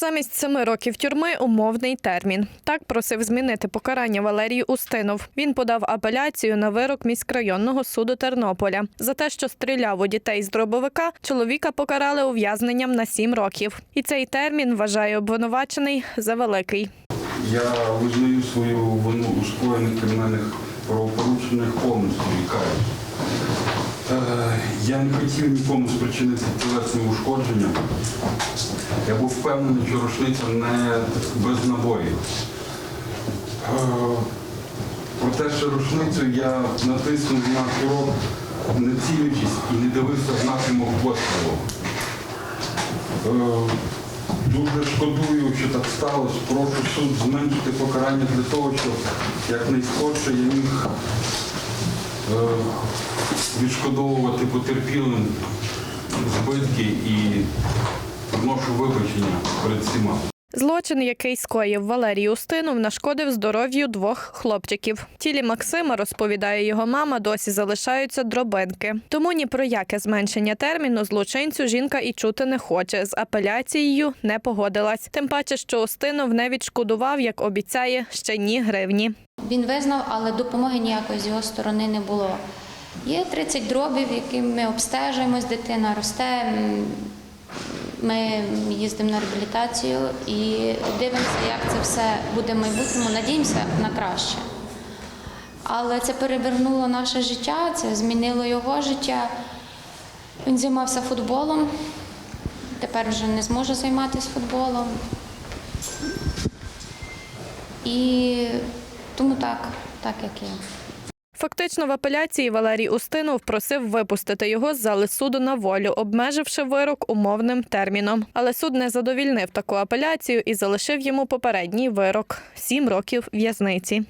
Замість семи років тюрми умовний термін. Так просив змінити покарання Валерій Устинов. Він подав апеляцію на вирок міськрайонного суду Тернополя. За те, що стріляв у дітей з дробовика, чоловіка покарали ув'язненням на сім років. І цей термін вважає обвинувачений за великий. Я визнаю свою вину у скоєних кримінальних правопорушеннях повністю і каюсь. Я не хотів нікому спричинити тілесні ушкодження. Я був впевнений, що рушниця не без набоїв. Е, Проте, що рушницю я натиснув на курок, не цілячись і не дивився в напрямок пострілу. Е, Дуже шкодую, що так сталося. Прошу суд зменшити покарання для того, щоб якнайскорше я міг відшкодовувати потерпілим збитки і вношу вибачення перед всіма. Злочин, який скоїв Валерій Устинов, нашкодив здоров'ю двох хлопчиків. Тілі Максима, розповідає його мама, досі залишаються дробинки. Тому ні про яке зменшення терміну злочинцю жінка і чути не хоче. З апеляцією не погодилась. Тим паче, що Устинов не відшкодував, як обіцяє, ще ні гривні. Він визнав, але допомоги ніякої з його сторони не було. Є 30 дробів, які ми обстежуємось, дитина росте. Ми їздимо на реабілітацію і дивимося, як це все буде в майбутньому. Надіємося на краще. Але це перевернуло наше життя, це змінило його життя. Він займався футболом, тепер вже не зможе займатися футболом. І тому так, так як є. Фактично в апеляції Валерій Устинов просив випустити його з зали суду на волю, обмеживши вирок умовним терміном. Але суд не задовільнив таку апеляцію і залишив йому попередній вирок сім років в'язниці.